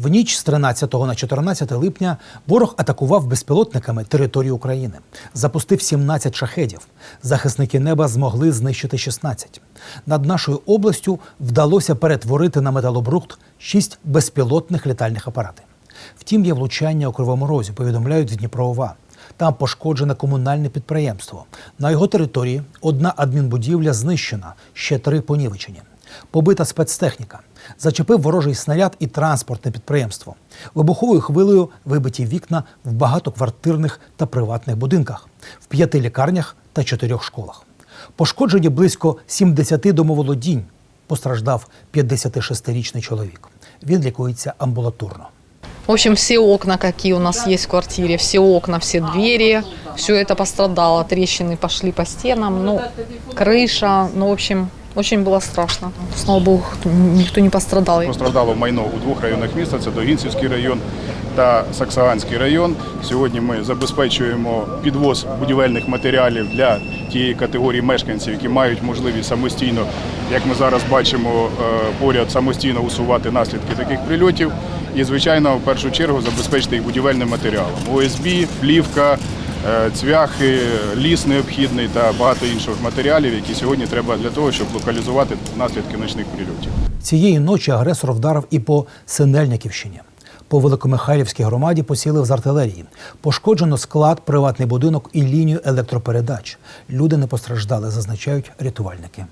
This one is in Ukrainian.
В ніч з 13 на 14 липня ворог атакував безпілотниками територію України. Запустив 17 шахедів. Захисники неба змогли знищити 16. Над нашою областю вдалося перетворити на металобрухт 6 безпілотних літальних апаратів. Втім, є влучання у Кривому Розі, повідомляють з Дніпроова. Там пошкоджене комунальне підприємство. На його території одна адмінбудівля знищена, ще три понівечені. Побита спецтехніка. Зачепив ворожий снаряд і транспортне підприємство. Вибуховою хвилею вибиті вікна в багатоквартирних та приватних будинках, в п'яти лікарнях та чотирьох школах. Пошкоджені близько 70 домоволодінь. Постраждав 56-річний чоловік. Він лікується амбулаторно. В общем, все окна, какие у нас есть в квартире, все окна, все двери, все это пострадало. Трещины пошли по стенам, ну, крыша, ну, в общем, очень было страшно. Слава богу, никто не пострадал. Постраждало майно у двох районах міста: це Догінцівський район та Саксаганський район. Сьогодні ми забезпечуємо підвоз будівельних матеріалів для тієї категорії мешканців, які мають можливість самостійно, як ми зараз бачимо, е, поряд самостійно усувати наслідки таких прильотів. І, звичайно, в першу чергу забезпечити їх будівельним матеріалом. ОСБ, плівка, цвяхи, ліс необхідний та багато інших матеріалів, які сьогодні треба для того, щоб локалізувати наслідки ночних прильотів. Цієї ночі агресор вдарив і по Синельниківщині. По Великомихайлівській громаді посіли з артилерії. Пошкоджено склад, приватний будинок і лінію електропередач. Люди не постраждали, зазначають рятувальники.